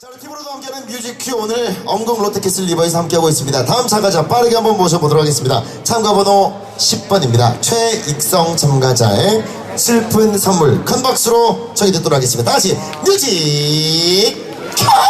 자, 우리 팀으로도 함께하는 뮤직큐 오늘 엄공 롯데캐슬 리버에서 함께하고 있습니다. 다음 참가자 빠르게 한번 모셔보도록 하겠습니다. 참가번호 10번입니다. 최익성 참가자의 슬픈 선물 큰 박수로 저희 듣도록 하겠습니다. 다시 뮤직 큐!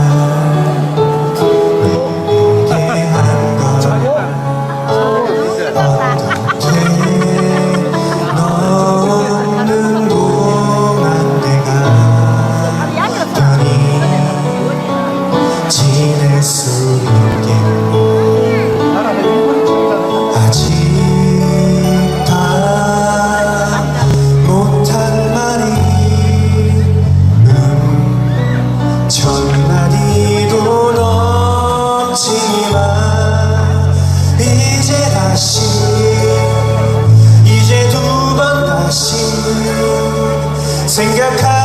이제 다시 이제 두 번 다시 생각하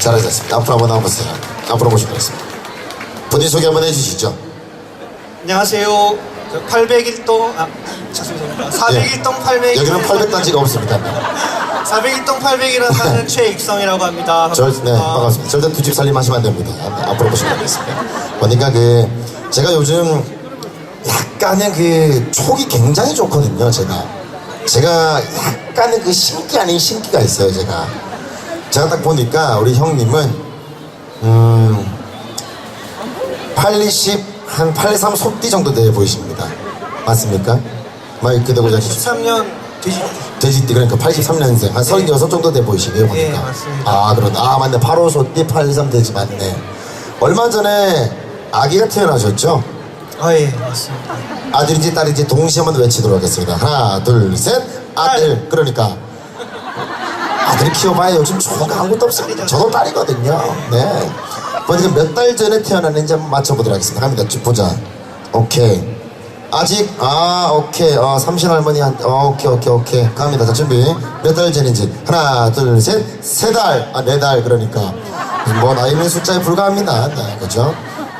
잘하셨습니다. 앞으로 한번 나와보세요. 앞으로 모시겠습니다. 본인 소개 한번 해주시죠. 안녕하세요. 801동 아 죄송합니다. 401동 801 여기는 800단지가 없습니다. 401동 800이라는 사는 최익성이라고 합니다. 절, 네, 아, 반갑습니다. 절대 두 집 살림 하시면 안 됩니다. 앞으로 보시면 되겠습니다. 보니까 그, 제가 요즘 약간의 그 촉이 굉장히 좋거든요, 제가. 제가 약간의 그 신기 아닌 신기가 있어요, 제가. 제가 딱 보니까 우리 형님은, 음, 820, 한823 소띠 정도 돼 보이십니다. 맞습니까? 마이크 대고 자기 13년 뒤지 돼지띠 그러니까 83년생. 한 36 정도 돼 보이시네요 보니까. 예, 맞습니다. 아 그렇다. 아 맞네. 8호 소띠 823 돼지. 맞네. 얼마 전에 아기가 태어나셨죠? 아 예 맞습니다. 아들인지 딸인지 동시에 한번 외치도록 하겠습니다. 하나 둘 셋. 아들. 그러니까 아들 키워봐야 요즘 좋은 거 아무것도 없습니다. 저도 딸이거든요. 네 보니까 몇달 전에 태어났는지 한번 맞춰보도록 하겠습니다. 갑니다. 쭉 보자. 오케이. 아직? 아 오케이. 어 삼신 할머니 한 어, 오케이 오케이 오케이. 갑니다. 자 준비. 몇 달 전인지. 하나 둘 셋 세 달 아 네 달. 그러니까. 뭐 나이는 숫자에 불과합니다. 네, 그죠?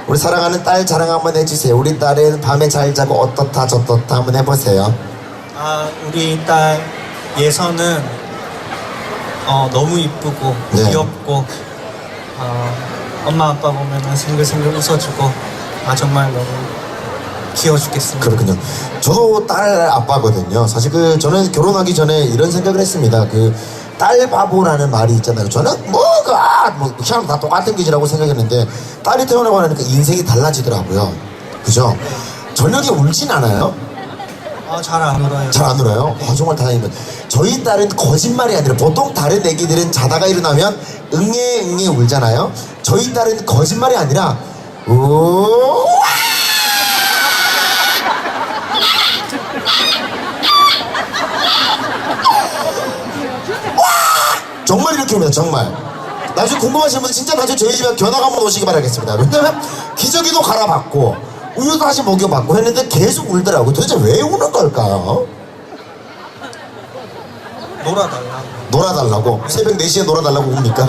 우리 사랑하는 딸 자랑 한번 해주세요. 우리 딸은 밤에 잘 자고 어떻다 저떻다 한번 해보세요. 아 우리 딸 예선은 어 너무 이쁘고 네. 귀엽고 어, 엄마 아빠 보면은 생글생글 웃어주고 아 정말 너무 귀여워 죽겠습니다. 그렇군요. 저도 딸 아빠거든요. 사실 그 저는 결혼하기 전에 이런 생각을 했습니다. 그 딸 바보라는 말이 있잖아요. 저는 뭐가 뭐 그냥 다 똑같은 기지라고 생각했는데 딸이 태어나고 나니까 인생이 달라지더라고요. 그죠? 저녁에 울진 않아요? 아, 잘 안 울어요. 잘 안 울어요? 아, 정말 다행이면 저희 딸은 거짓말이 아니라 보통 다른 애기들은 자다가 일어나면 응애 응애 울잖아요. 저희 딸은 거짓말이 아니라 우 정말 이렇게 옵니다 정말 나중에 궁금하신 분들 진짜 나중에 저희 집에 견학 한번 오시기 바라겠습니다 왜냐면 기저귀도 갈아봤고 우유도 다시 먹여봤고 했는데 계속 울더라고 도대체 왜 우는 걸까요? 놀아달라고. 놀아달라고 새벽 4시에 놀아달라고 옵니까?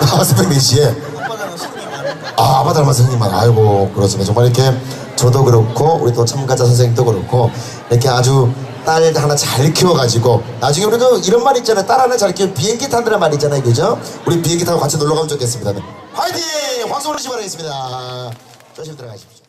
아, 새벽 4시에 오빠랑 손이 많은데. 아 아빠 닮아서 형님만 아이고 그렇습니다 정말 이렇게 저도 그렇고 우리 또 참가자 선생님도 그렇고 이렇게 아주 딸 하나 잘 키워가지고 나중에 우리 그 이런 말 있잖아요 딸 하나 잘 키워 비행기 탄다는 말 있잖아요 그죠? 우리 비행기 타고 같이 놀러 가면 좋겠습니다 화이팅! 박수 보내시기 바라겠습니다 조심 들어가십시오